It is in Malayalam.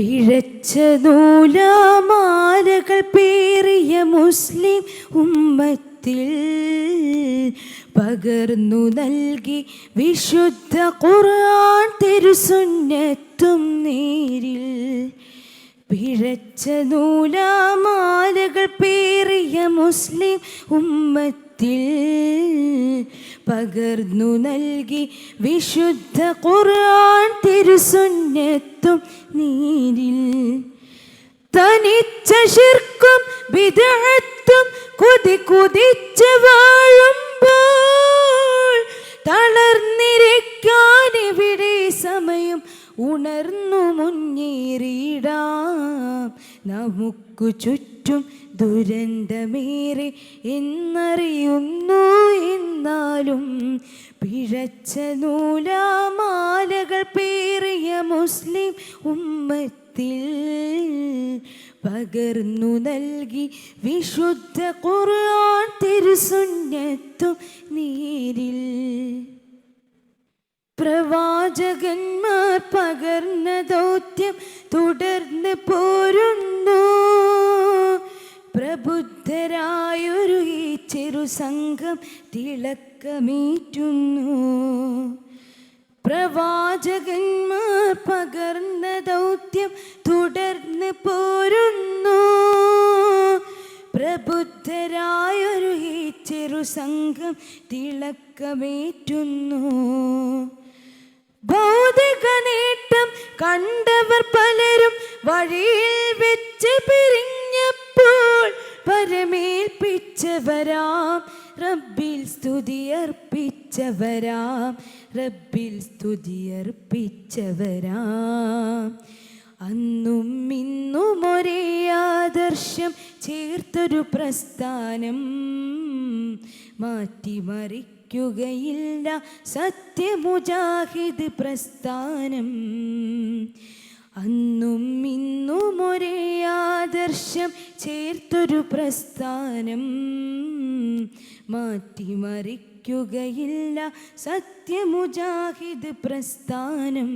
പിഴച്ച നൂലാമാലകൾ പേറിയ മുസ്ലിം ഉമ്മത്തിൽ പകർന്നു നൽകി വിശുദ്ധ ഖുർആൻ തിരുസുന്നത്തും നേരിൽ. പിഴച്ച നൂലാമാലകൾ പേറിയ മുസ്ലിം ഉമ്മത്തിൽ പകർന്നു നൽകി വിശുദ്ധ ഖുർആൻ തിരുസുന്നത്തും നീരിൽ. തനിച്ച ശിർക്കും വിദഗ്ധത്തും കുതി കുതിച്ച് ഉണർന്നു മുന്നേറിയിടാം. നമുക്കു ചുറ്റും ദുരന്തമേറെ എന്നറിയുന്നു എന്നാലും പിഴച്ച നൂലാമാലകൾ പേറിയ മുസ്ലിം ഉമ്മത്തിൽ പകർന്നു നൽകി വിശുദ്ധ ഖുർആൻ തിരുസുന്നത്തും നീരിൽ. പ്രവാചകന്മാർ പകർന്ന ദൗത്യം തുടർന്ന് പോരുന്നു. പ്രബുദ്ധരായൊരു ഈ ചെറു സംഘം തിളക്കമീറ്റുന്നു. പ്രവാചകന്മാർ പകർന്ന ദൗത്യം തുടർന്ന് പോരുന്നു. പ്രബുദ്ധരായൊരു ഈ ചെറു സംഘം തിളക്കമേറ്റുന്നു. ഭൗതിക നേട്ടം കണ്ടവർ പലരും വഴിയിൽ വെച്ച് പിരിഞ്ഞപ്പോൾ പരമേൽപ്പിച്ചവരാം. റബ്ബിൽ സ്തുതിയർപ്പിച്ചവരാം. റബ്ബിൽ സ്തുതിയർപ്പിച്ചവരാം. അന്നും ഇന്നും ഒരേ ആദർശം ചേർത്തൊരു പ്രസ്ഥാനം മാറ്റിമറിക്കുകയില്ല സത്യമുജാഹിദ് പ്രസ്ഥാനം. അന്നും ഇന്നും ഒരേ ആദർശം ചേർത്തൊരു പ്രസ്ഥാനം. മാറ്റിമറിക്കുകയില്ല സത്യമുജാഹിദ് പ്രസ്ഥാനം.